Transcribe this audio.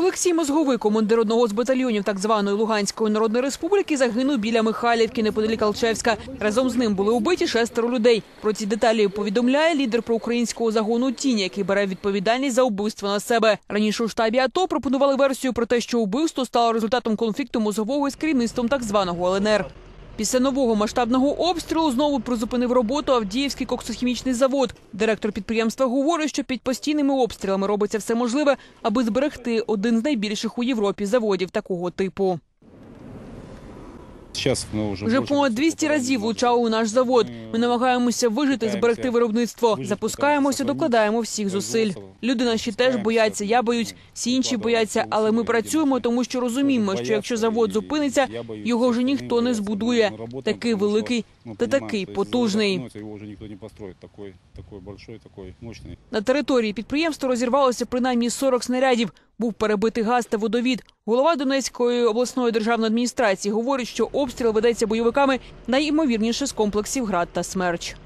Олексій Мозговий, командир одного з батальйонів так званої Луганської народної республіки, загинув біля Михайлівки неподалік Алчевська. Разом з ним були убиті шестеро людей. Про ці деталі повідомляє лідер проукраїнського загону Тінь, який бере відповідальність за вбивство на себе. Раніше у штабі АТО пропонували версію про те, що вбивство стало результатом конфлікту мозгового з керівництвом так званого ЛНР. Після нового масштабного обстрілу знову призупинив роботу Авдіївський коксохімічний завод. Директор підприємства говорить, що під постійними обстрілами робиться все можливе, аби зберегти один з найбільших у Європі заводів такого типу. Уже, Вже понад 200 200 разів влучали у наш завод. Ми намагаємося вижити, зберегти виробництво. Запускаємося, докладаємо всіх зусиль. Люди наші теж бояться. Я боюсь, всі інші бояться, але ми працюємо, тому що розуміємо, що якщо завод зупиниться, його вже ніхто не збудує. Такий великий та такий потужний. Вже. На території підприємства розірвалося принаймні 40 снарядів. Був перебитий газ та водовід. Голова Донецької обласної державної адміністрації говорить, що обстріл ведеться бойовиками найімовірніше з комплексів «Град» та «Смерч».